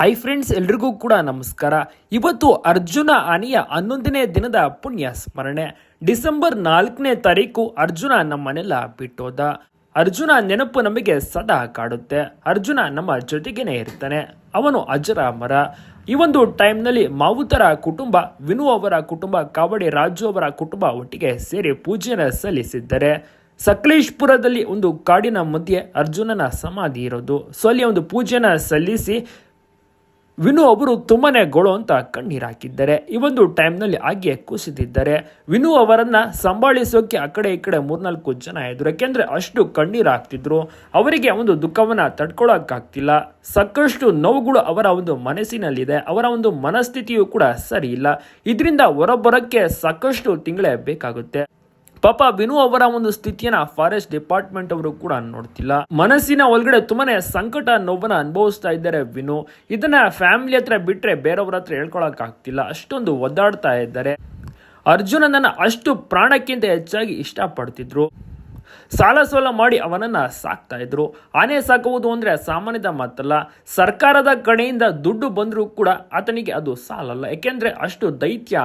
Hi friends ಎಲ್ರಿಗೂ ಕೂಡ ನಮಸ್ಕಾರ. ಇವತ್ತು ಅರ್ಜುನ ಅನಿಯ ಹನ್ನೊಂದನೇ ದಿನದ ಪುಣ್ಯ ಸ್ಮರಣೆ. ಡಿಸೆಂಬರ್ ನಾಲ್ಕನೇ ತಾರೀಕು ಅರ್ಜುನ ನಮ್ಮನೆಲ್ಲ ಬಿಟ್ಟೋದ. ಅರ್ಜುನ ನೆನಪು ನಮಗೆ ಸದಾ ಕಾಡುತ್ತೆ. ಅರ್ಜುನ ನಮ್ಮ ಜೊತೆಗೇನೆ ಇರ್ತಾನೆ. ಅವನು ಅಜರ ಮರ. ಈ ಒಂದು ಟೈಮ್ನಲ್ಲಿ ಮಾವುತರ ಕುಟುಂಬ, ವಿನು ಅವರ ಕುಟುಂಬ, ಕಾವಡಿ ರಾಜು ಅವರ ಕುಟುಂಬ ಒಟ್ಟಿಗೆ ಸೇರಿ ಪೂಜೆಯನ್ನು ಸಲ್ಲಿಸಿದ್ದಾರೆ. ಸಕಲೇಶ್ಪುರದಲ್ಲಿ ಒಂದು ಕಾಡಿನ ಮಧ್ಯೆ ಅರ್ಜುನನ ಸಮಾಧಿ ಇರೋದು. ಸೊ ಅಲ್ಲಿ ಒಂದು ಪೂಜೆನ ಸಲ್ಲಿಸಿ ವಿನು ಅವರು ತುಂಬಾ ಗೊಳು ಅಂತ ಕಣ್ಣೀರು ಹಾಕಿದ್ದಾರೆ. ಈ ಒಂದು ಟೈಮ್ನಲ್ಲಿ ಹಾಗೆ ಕುಸಿದಿದ್ದಾರೆ ವಿನು ಅವರನ್ನ ಸಂಭಾಳಿಸೋಕೆ ಆ ಕಡೆ ಈ ಕಡೆ ಮೂರ್ನಾಲ್ಕು ಜನ ಇದ್ರು. ಯಾಕೆಂದ್ರೆ ಅಷ್ಟು ಕಣ್ಣೀರು ಹಾಕ್ತಿದ್ರು. ಅವರಿಗೆ ಒಂದು ದುಃಖವನ್ನ ತಡ್ಕೊಳಕ್ಕಾಗ್ತಿಲ್ಲ ಸಾಕಷ್ಟು ನೋವುಗಳು ಅವರ ಒಂದು ಮನಸ್ಸಿನಲ್ಲಿದೆ. ಅವರ ಒಂದು ಮನಸ್ಥಿತಿಯು ಕೂಡ ಸರಿ ಇಲ್ಲ. ಇದರಿಂದ ಹೊರಬರಕ್ಕೆ ಸಾಕಷ್ಟು ತಿಂಗಳೇ ಬೇಕಾಗುತ್ತೆ. ಪಾಪ ವಿನು ಅವರ ಒಂದು ಸ್ಥಿತಿಯನ್ನ ಫಾರೆಸ್ಟ್ ಡಿಪಾರ್ಟ್ಮೆಂಟ್ ಅವರು ಕೂಡ ನೋಡ್ತಿಲ್ಲ. ಮನಸ್ಸಿನ ಒಳಗಡೆ ತುಂಬಾನೇ ಸಂಕಟ, ನೋವನ್ನ ಅನುಭವಿಸ್ತಾ ಇದ್ದಾರೆ ವಿನು. ಇದನ್ನ ಫ್ಯಾಮಿಲಿ ಹತ್ರ ಬಿಟ್ರೆ ಬೇರೆಯವ್ರ ಹತ್ರ ಹೇಳ್ಕೊಳಕ್ ಆಗ್ತಿಲ್ಲ. ಅಷ್ಟೊಂದು ಒದ್ದಾಡ್ತಾ ಇದ್ದಾರೆ. ಅರ್ಜುನನನ್ನ ಅಷ್ಟು ಪ್ರಾಣಕ್ಕಿಂತ ಹೆಚ್ಚಾಗಿ ಇಷ್ಟಪಡ್ತಿದ್ರು. ಸಾಲ ಸೋಲ ಮಾಡಿ ಅವನನ್ನ ಸಾಕ್ತಾ ಇದ್ರು. ಆನೆ ಸಾಕುವುದು ಅಂದ್ರೆ ಸಾಮಾನ್ಯದ ಮಾತಲ್ಲ. ಸರ್ಕಾರದ ಕಡೆಯಿಂದ ದುಡ್ಡು ಬಂದರೂ ಕೂಡ ಆತನಿಗೆ ಅದು ಸಾಲಲ್ಲ. ಯಾಕೆಂದ್ರೆ ಅಷ್ಟು ದೈತ್ಯ